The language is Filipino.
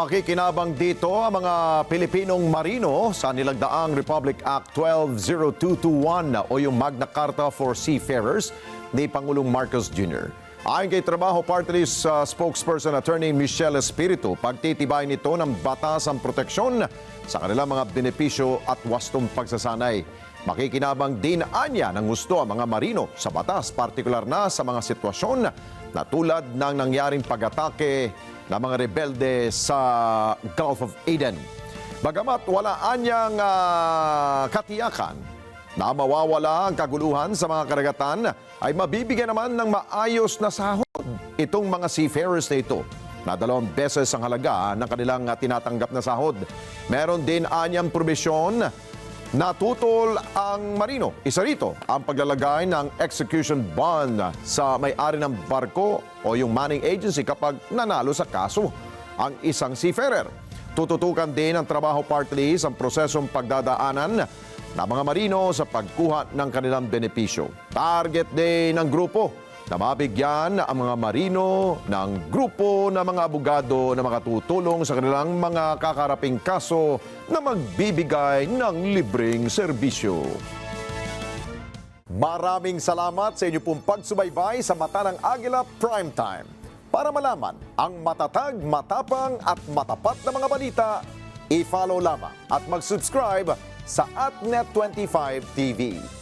makikinabang dito ang mga Pilipinong marino sa nilagdaang Republic Act 120221 o yung Magna Carta for Seafarers ni Pangulong Marcos Jr. Ayon kay Trabaho Party uh, spokesperson attorney Michelle Espiritu, pagtitibay nito ng batas ang proteksyon sa kanilang mga benepisyo at wastong pagsasanay. Makikinabang din anya ng gusto ang mga marino sa batas, partikular na sa mga sitwasyon na tulad ng nangyaring pag-atake ng mga rebelde sa Gulf of Aden. Bagamat wala anyang ah, katiyakan na mawawala ang kaguluhan sa mga karagatan, ay mabibigyan naman ng maayos na sahod itong mga seafarers na ito na dalawang beses ang halaga ng kanilang ah, tinatanggap na sahod. Meron din anyang probisyon Natutol ang marino. Isa rito ang paglalagay ng execution bond sa may-ari ng barko o yung manning agency kapag nanalo sa kaso ang isang seafarer. Tututukan din ng trabaho party list ang prosesong pagdadaanan ng mga marino sa pagkuha ng kanilang benepisyo. Target din ng grupo na mabigyan ang mga marino ng grupo ng mga abogado na makatutulong sa kanilang mga kakaraping kaso na magbibigay ng libreng serbisyo. Maraming salamat sa inyo pong pagsubaybay sa Mata ng Agila Primetime. Para malaman ang matatag, matapang at matapat na mga balita, i-follow lamang at mag-subscribe sa AtNet25 TV.